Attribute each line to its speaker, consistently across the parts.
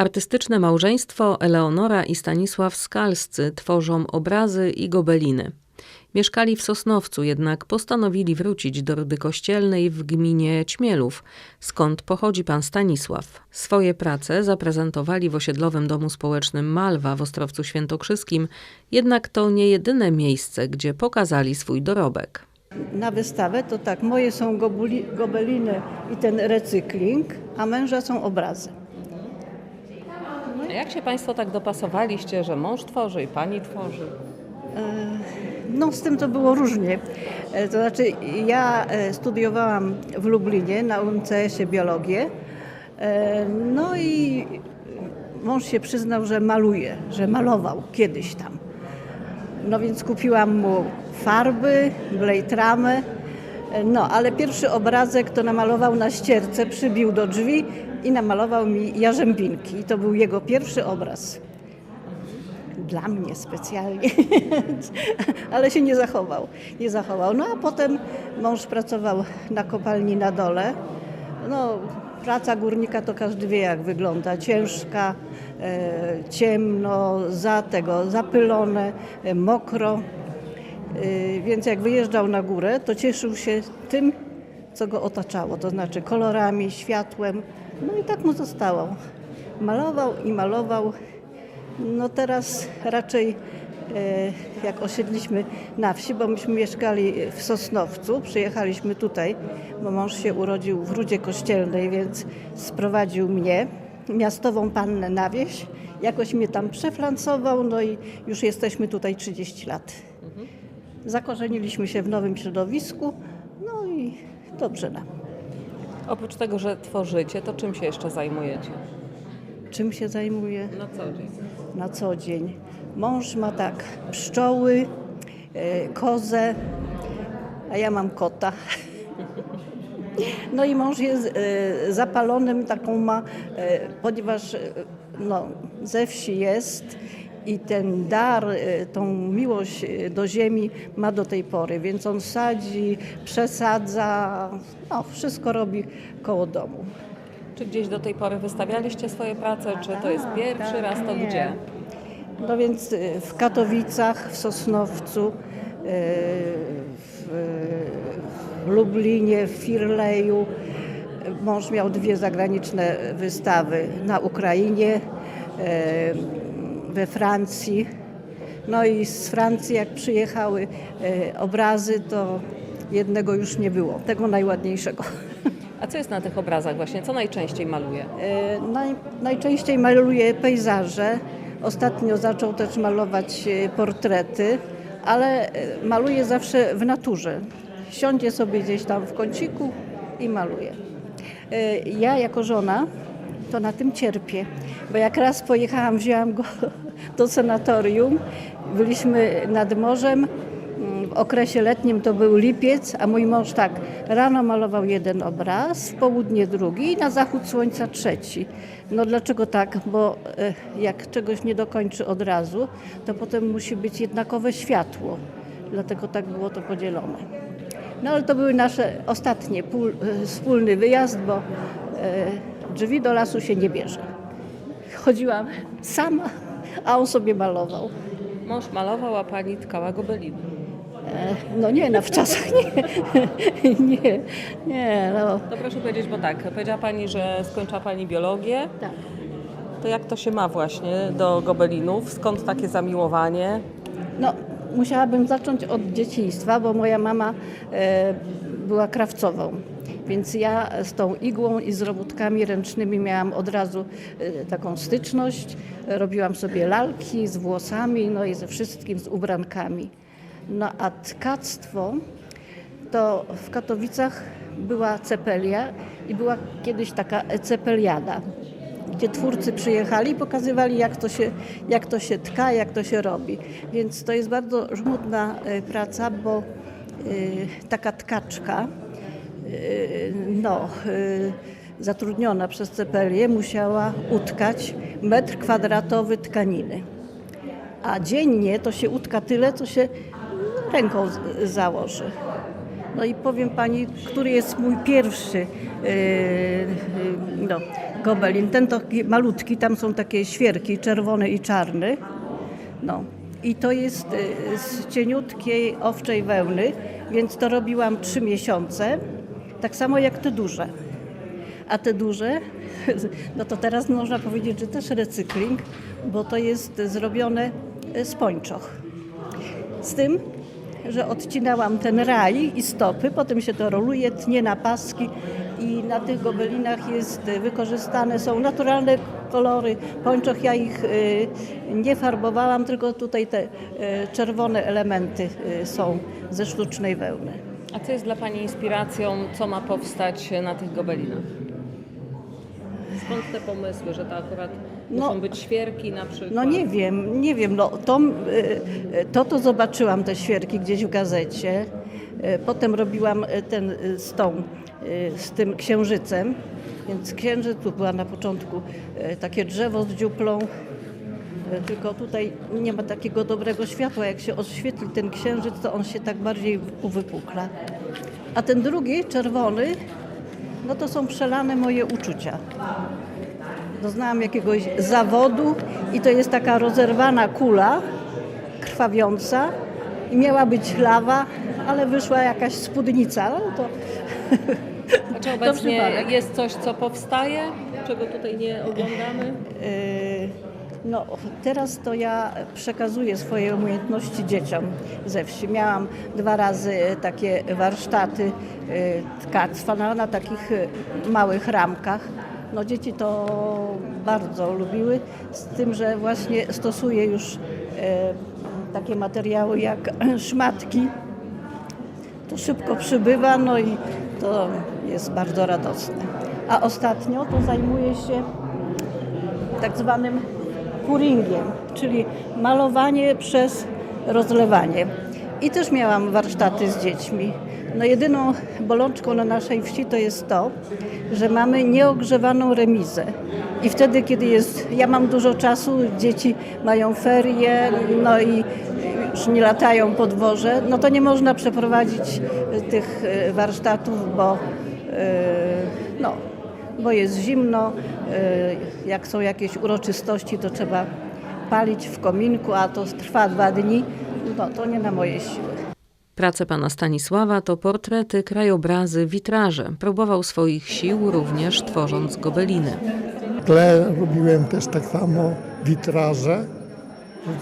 Speaker 1: Artystyczne małżeństwo Eleonora i Stanisław Skalscy tworzą obrazy i gobeliny. Mieszkali w Sosnowcu, jednak postanowili wrócić do Rudy Kościelnej w gminie Ćmielów, skąd pochodzi pan Stanisław. Swoje prace zaprezentowali w osiedlowym domu społecznym Malwa w Ostrowcu Świętokrzyskim, jednak to nie jedyne miejsce, gdzie pokazali swój dorobek.
Speaker 2: Na wystawę to tak, moje są gobeliny i ten recykling, a męża są obrazy.
Speaker 1: Jak się państwo tak dopasowaliście, że mąż tworzy i pani tworzy?
Speaker 2: No z tym to było różnie. E, To znaczy ja e, studiowałam w Lublinie na UMCS-ie biologię. E, No i mąż się przyznał, że maluje, że malował kiedyś tam. No więc kupiłam mu farby, blejtramę. No, ale pierwszy obrazek to namalował na ścierce, przybił do drzwi i namalował mi jarzębinki. I to był jego pierwszy obraz. Dla mnie specjalnie, ale się nie zachował. Nie zachował. No a potem mąż pracował na kopalni na dole. No, praca górnika to każdy wie jak wygląda. Ciężka, e, ciemno, za tego, zapylone, e, mokro. Y, Więc jak wyjeżdżał na górę, to cieszył się tym, co go otaczało, to znaczy kolorami, światłem. No i tak mu zostało. Malował i malował. No teraz raczej e, jak osiedliśmy na wsi, bo myśmy mieszkali w Sosnowcu, przyjechaliśmy tutaj, bo mąż się urodził w Rudzie Kościelnej, więc sprowadził mnie, miastową pannę na wieś. Jakoś mnie tam przeflancował, no i już jesteśmy tutaj 30 lat. Zakorzeniliśmy się w nowym środowisku, no i dobrze nam.
Speaker 1: Oprócz tego, że tworzycie, to czym się jeszcze zajmujecie?
Speaker 2: Czym się zajmuję
Speaker 1: Na co dzień.
Speaker 2: na co dzień? Mąż ma tak pszczoły, e, kozę, a ja mam kota. No i mąż jest e, zapalonym taką ma, e, ponieważ no, ze wsi jest i ten dar, e, tą miłość e, do ziemi ma do tej pory, więc on sadzi, przesadza, no, wszystko robi koło domu.
Speaker 1: Czy gdzieś do tej pory wystawialiście swoje prace, czy to jest pierwszy
Speaker 2: tak,
Speaker 1: raz, to
Speaker 2: nie.
Speaker 1: gdzie?
Speaker 2: No więc y, w Katowicach, w Sosnowcu, w, Lublinie, w Firleju. Mąż miał dwie zagraniczne wystawy na Ukrainie, we Francji. No i z Francji jak przyjechały y, obrazy, to jednego już nie było, tego najładniejszego.
Speaker 1: A co jest na tych obrazach właśnie? Co najczęściej maluje?
Speaker 2: E, Naj, najczęściej maluje pejzaże. Ostatnio zaczął też malować e, portrety, ale e, maluje zawsze w naturze. Siądzie sobie gdzieś tam w kąciku i maluje. E, Ja jako żona to na tym cierpię, bo jak raz pojechałam, wzięłam go do sanatorium, byliśmy nad morzem, w okresie letnim to był lipiec, a mój mąż tak, rano malował jeden obraz, w południe drugi i na zachód słońca trzeci. No dlaczego tak? Bo e, jak czegoś nie dokończy od razu, to potem musi być jednakowe światło. Dlatego tak było to podzielone. No ale to były nasze ostatnie e, wspólny wyjazd, bo e, drzwi do lasu się nie bierze. Chodziłam sama, a on sobie malował.
Speaker 1: Mąż malował, a pani tkała gobeliny.
Speaker 2: E, No nie, na wczasach nie. Nie, nie, no.
Speaker 1: To proszę powiedzieć, bo tak, powiedziała pani, że skończyła pani biologię.
Speaker 2: Tak.
Speaker 1: To jak to się ma właśnie do gobelinów? Skąd takie zamiłowanie?
Speaker 2: No, musiałabym zacząć od dzieciństwa, bo moja mama e, była krawcową. Więc ja z tą igłą i z robótkami ręcznymi miałam od razu e, taką styczność. Robiłam sobie lalki z włosami, no i ze wszystkim, z ubrankami. No a tkactwo to w Katowicach była cepelia i była kiedyś taka cepeliada, gdzie twórcy przyjechali i pokazywali jak to, się, jak to się tka, jak to się robi. Więc to jest bardzo żmudna e, praca, bo e, taka tkaczka no, e, zatrudniona przez cepelię musiała utkać metr kwadratowy tkaniny. A dziennie to się utka tyle, co się ręką założy. No i powiem Pani, który jest mój pierwszy yy, yy, no, gobelin. Ten taki malutki, tam są takie świerki, czerwony i czarny. No. I to jest z cieniutkiej owczej wełny, więc to robiłam trzy miesiące. Tak samo jak te duże. A te duże, no to teraz można powiedzieć, że też recykling, bo to jest zrobione z pończoch. Z tym, że odcinałam ten raj i stopy, potem się to roluje, tnie na paski i na tych gobelinach jest y, wykorzystane, są naturalne kolory pończoch. Ja ich y, nie farbowałam, tylko tutaj te czerwone elementy są ze sztucznej wełny.
Speaker 1: A co jest dla Pani inspiracją, co ma powstać na tych gobelinach? Skąd te pomysły, że to akurat
Speaker 2: No-
Speaker 1: muszą być świerki na przykład?
Speaker 2: No nie wiem, nie wiem. No, to, y, y, to to zobaczyłam te świerki gdzieś w gazecie. Y, Potem robiłam ten z tą, z tym księżycem. Więc księżyc tu była na początku takie drzewo z dziuplą. Tylko tutaj nie ma takiego dobrego światła. Jak się oświetli ten księżyc, to on się tak bardziej uwypukla. A ten drugi, czerwony, no to są przelane moje uczucia. Doznałam jakiegoś zawodu i to jest taka rozerwana kula, krwawiąca i miała być lawa, ale wyszła jakaś spódnica. No to
Speaker 1: A czy obecnie jest coś, co powstaje, czego tutaj nie oglądamy?
Speaker 2: Yy, No, teraz to ja przekazuję swoje umiejętności dzieciom ze wsi. Miałam dwa razy takie warsztaty yy, tkactwa na, na takich yy, małych ramkach. No, dzieci to bardzo lubiły, z tym, że właśnie stosuję już yy, takie materiały jak szmatki. To szybko przybywa, no i to jest bardzo radosne. A ostatnio to zajmuję się tak zwanym puringiem, czyli malowanie przez rozlewanie. I też miałam warsztaty z dziećmi. No jedyną bolączką na naszej wsi to jest to, że mamy nieogrzewaną remizę. I wtedy, kiedy jest, ja mam dużo czasu, dzieci mają ferie, no i już nie latają po dworze, no to nie można przeprowadzić tych e, warsztatów, bo e, no, bo jest zimno, y, jak są jakieś uroczystości, to trzeba palić w kominku, a to trwa dwa dni, no to nie na moje siły.
Speaker 1: Prace pana Stanisława to portrety, krajobrazy, witraże. Próbował swoich sił również tworząc gobeliny.
Speaker 3: W tle robiłem też tak samo witraże.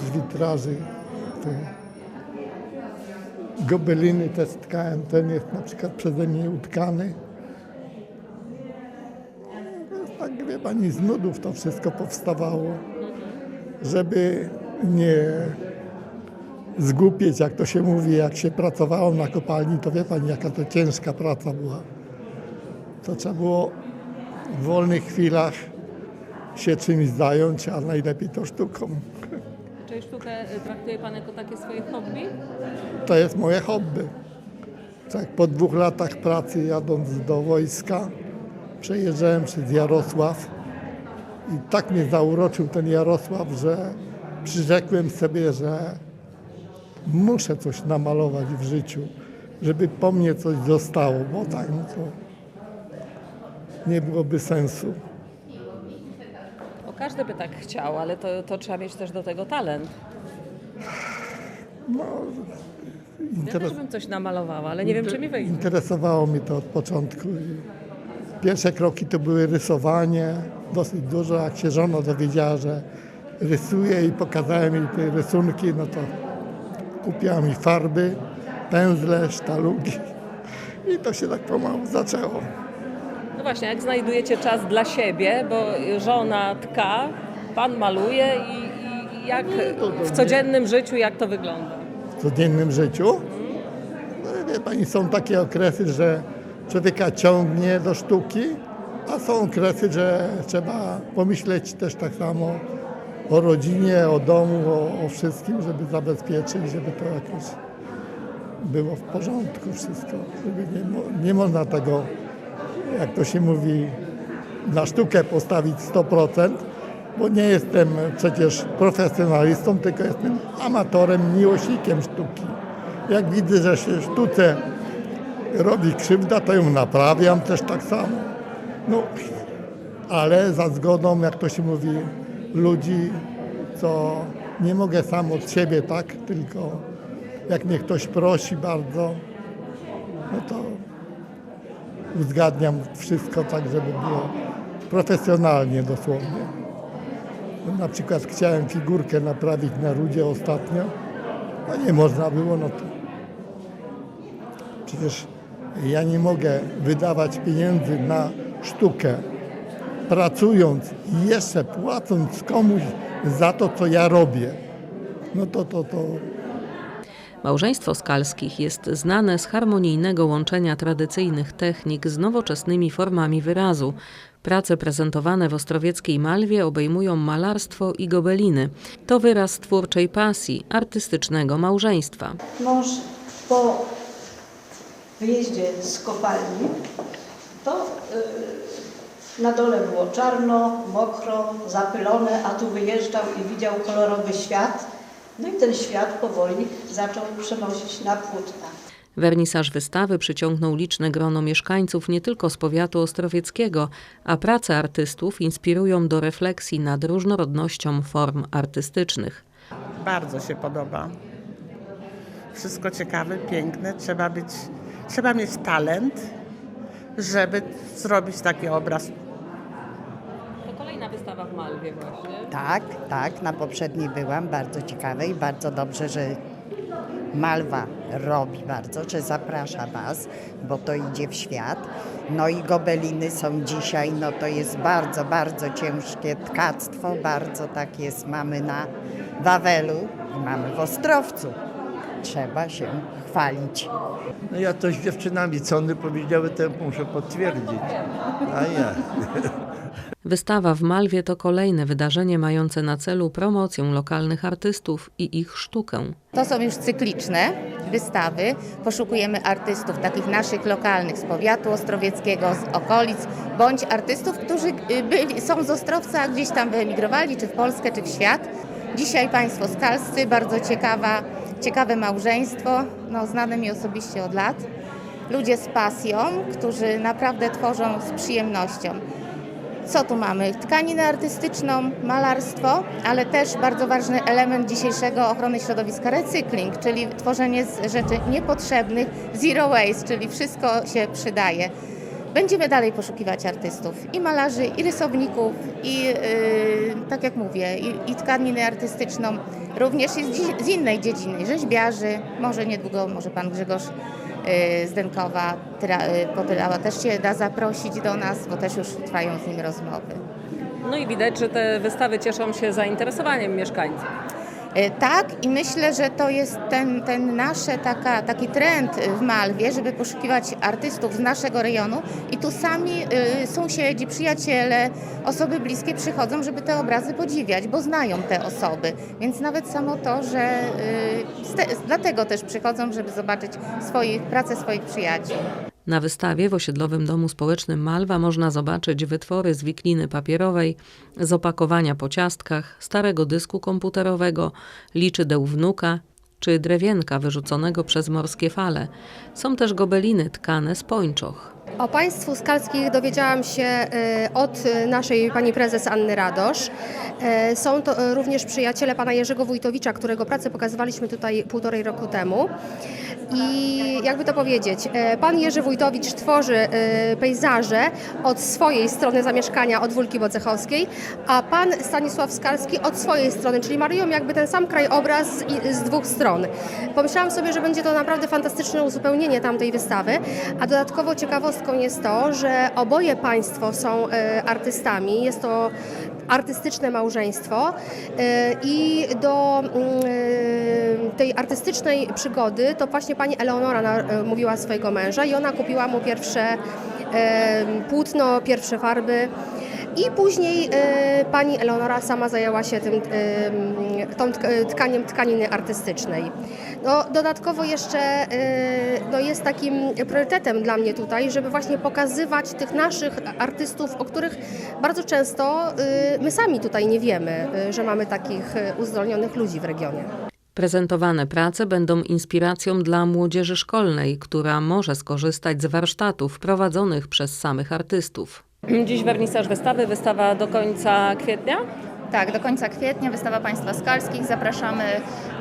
Speaker 3: Z witraży te gobeliny też tkałem. Ten jest na przykład przeze mnie utkany. No, Tak wie pani, z nudów to wszystko powstawało. Żeby nie zgłupieć, jak to się mówi, jak się pracowało na kopalni, to wie pani, jaka to ciężka praca była. To trzeba było w wolnych chwilach się czymś zająć, a najlepiej to sztuką.
Speaker 1: Czy sztukę traktuje pan jako takie swoje hobby?
Speaker 3: To jest moje hobby. Tak po dwóch latach pracy jadąc do wojska, przejeżdżałem przez Jarosław i tak mnie zauroczył ten Jarosław, że przyrzekłem sobie, że muszę coś namalować w życiu, żeby po mnie coś zostało, bo tak no to nie byłoby sensu.
Speaker 1: Bo każdy by tak chciał, ale to, to trzeba mieć też do tego talent.
Speaker 3: No,
Speaker 1: Ja
Speaker 3: interes...
Speaker 1: też bym coś namalowała, ale nie wiem, czy mi wyjdzie.
Speaker 3: Interesowało mnie to od początku. Pierwsze kroki to były rysowanie, dosyć dużo. Jak się żona dowiedziała, że rysuję i pokazałem jej te rysunki, no to kupiła mi farby, pędzle, sztalugi i to się tak pomału zaczęło.
Speaker 1: No właśnie, jak znajdujecie czas dla siebie, bo żona tka, pan maluje i, i, jak w codziennym życiu, jak to wygląda?
Speaker 3: w codziennym życiu. No, wie pani, są takie okresy, że człowieka ciągnie do sztuki, a są okresy, że trzeba pomyśleć też tak samo o rodzinie, o domu, o, o wszystkim, żeby zabezpieczyć, żeby to jakoś było w porządku wszystko. Żeby nie, nie można tego, jak to się mówi, na sztukę postawić 100%, bo nie jestem przecież profesjonalistą, tylko jestem amatorem, miłośnikiem sztuki. Jak widzę, że się sztuce robi krzywda, to ją naprawiam też tak samo. No, ale za zgodą, jak to się mówi, ludzi, co nie mogę sam od siebie, tak, tylko jak mnie ktoś prosi bardzo, no to uzgadniam wszystko tak, żeby było profesjonalnie dosłownie. Na przykład chciałem figurkę naprawić na rudzie ostatnio, no nie można było, no to przecież ja nie mogę wydawać pieniędzy na sztukę, pracując i jeszcze płacąc komuś za to, co ja robię. No to, to, to
Speaker 1: Małżeństwo Skalskich jest znane z harmonijnego łączenia tradycyjnych technik z nowoczesnymi formami wyrazu. Prace prezentowane w ostrowieckiej Malwie obejmują malarstwo i gobeliny. To wyraz twórczej pasji, artystycznego małżeństwa.
Speaker 2: Mąż po wyjeździe z kopalni, to y, na dole było czarno, mokro, zapylone, a tu wyjeżdżał i widział kolorowy świat. No i ten świat powoli zaczął przenosić na płótna.
Speaker 1: Wernisaż wystawy przyciągnął liczne grono mieszkańców nie tylko z powiatu ostrowieckiego, a prace artystów inspirują do refleksji nad różnorodnością form artystycznych.
Speaker 4: Bardzo się podoba. Wszystko ciekawe, piękne. Trzeba być, trzeba mieć talent, żeby zrobić taki obraz.
Speaker 1: To kolejna wystawa w Malwie właśnie.
Speaker 5: Tak, tak, na poprzedniej byłam, bardzo ciekawe i bardzo dobrze, że Malwa robi bardzo, że zaprasza Was, bo to idzie w świat. No i gobeliny są dzisiaj, no to jest bardzo, bardzo ciężkie tkactwo, bardzo tak jest, mamy na Wawelu i mamy w Ostrowcu. Trzeba się chwalić.
Speaker 6: No ja to z dziewczynami, co one powiedziały, to muszę potwierdzić. A ja.
Speaker 1: Wystawa w Malwie to kolejne wydarzenie mające na celu promocję lokalnych artystów i ich sztukę.
Speaker 7: To są już cykliczne wystawy. Poszukujemy artystów takich naszych lokalnych z powiatu ostrowieckiego, z okolic, bądź artystów, którzy y, byli, są z Ostrowca, a gdzieś tam wyemigrowali, czy w Polskę, czy w świat. Dzisiaj Państwo skalscy, bardzo ciekawa, ciekawe małżeństwo, no, znane mi osobiście od lat. Ludzie z pasją, którzy naprawdę tworzą z przyjemnością. Co tu mamy? Tkaninę artystyczną, malarstwo, ale też bardzo ważny element dzisiejszego ochrony środowiska recykling, czyli tworzenie z rzeczy niepotrzebnych, zero waste, czyli wszystko się przydaje. Będziemy dalej poszukiwać artystów, i malarzy, i rysowników, i yy, tak jak mówię, i, i tkaninę artystyczną, również i z, z innej dziedziny, rzeźbiarzy, może niedługo, może pan Grzegorz yy, Zdenkowa, Tyra, yy, też się da zaprosić do nas, bo też już trwają z nim rozmowy.
Speaker 8: No i widać, że te wystawy cieszą się zainteresowaniem mieszkańców.
Speaker 7: E, Tak i myślę, że to jest ten, ten nasze taki trend w Malwie, żeby poszukiwać artystów z naszego rejonu i tu sami y, sąsiedzi, przyjaciele, osoby bliskie przychodzą, żeby te obrazy podziwiać, bo znają te osoby. Więc nawet samo to, że y, te, dlatego też przychodzą, żeby zobaczyć swoich, pracę swoich przyjaciół.
Speaker 1: Na wystawie w osiedlowym domu społecznym Malwa można zobaczyć wytwory z wikliny papierowej, z opakowania po ciastkach, starego dysku komputerowego, liczydeł wnuka czy drewienka wyrzuconego przez morskie fale. Są też gobeliny tkane z pończoch.
Speaker 9: O państwu skalskich dowiedziałam się e, od naszej pani prezes Anny Radosz. E, Są to e, również przyjaciele pana Jerzego Wójtowicza, którego pracę pokazywaliśmy tutaj półtorej roku temu. I jakby to powiedzieć, pan Jerzy Wójtowicz tworzy pejzaże od swojej strony zamieszkania, od Wólki Bocechowskiej, a pan Stanisław Skalski od swojej strony, czyli malują jakby ten sam krajobraz z dwóch stron. Pomyślałam sobie, że będzie to naprawdę fantastyczne uzupełnienie tamtej wystawy, a dodatkowo ciekawostką jest to, że oboje państwo są e, artystami. Jest to artystyczne małżeństwo e, i do mm, e, tej artystycznej przygody to właśnie pani Eleonora mówiła swojego męża i ona kupiła mu pierwsze płótno, pierwsze farby. I później e, pani Eleonora sama zajęła się tym, e, tą tk- tkaniem tkaniny artystycznej. No, dodatkowo jeszcze e, no, jest takim priorytetem dla mnie tutaj, żeby właśnie pokazywać tych naszych artystów, o których bardzo często my sami tutaj nie wiemy, że mamy takich uzdolnionych ludzi w regionie.
Speaker 1: Prezentowane prace będą inspiracją dla młodzieży szkolnej, która może skorzystać z warsztatów prowadzonych przez samych artystów.
Speaker 8: Dziś wernisaż wystawy, wystawa do końca kwietnia.
Speaker 10: Tak, do końca kwietnia wystawa Państwa Skalskich. Zapraszamy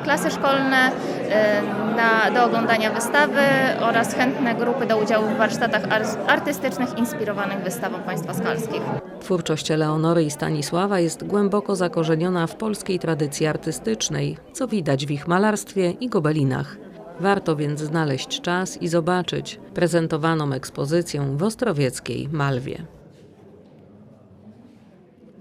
Speaker 10: klasy szkolne e, na, do oglądania wystawy oraz chętne grupy do udziału w warsztatach ar- artystycznych inspirowanych wystawą Państwa Skalskich.
Speaker 1: Twórczość Eleonory i Stanisława jest głęboko zakorzeniona w polskiej tradycji artystycznej, co widać w ich malarstwie i gobelinach. Warto więc znaleźć czas i zobaczyć prezentowaną ekspozycję w ostrowieckiej Malwie.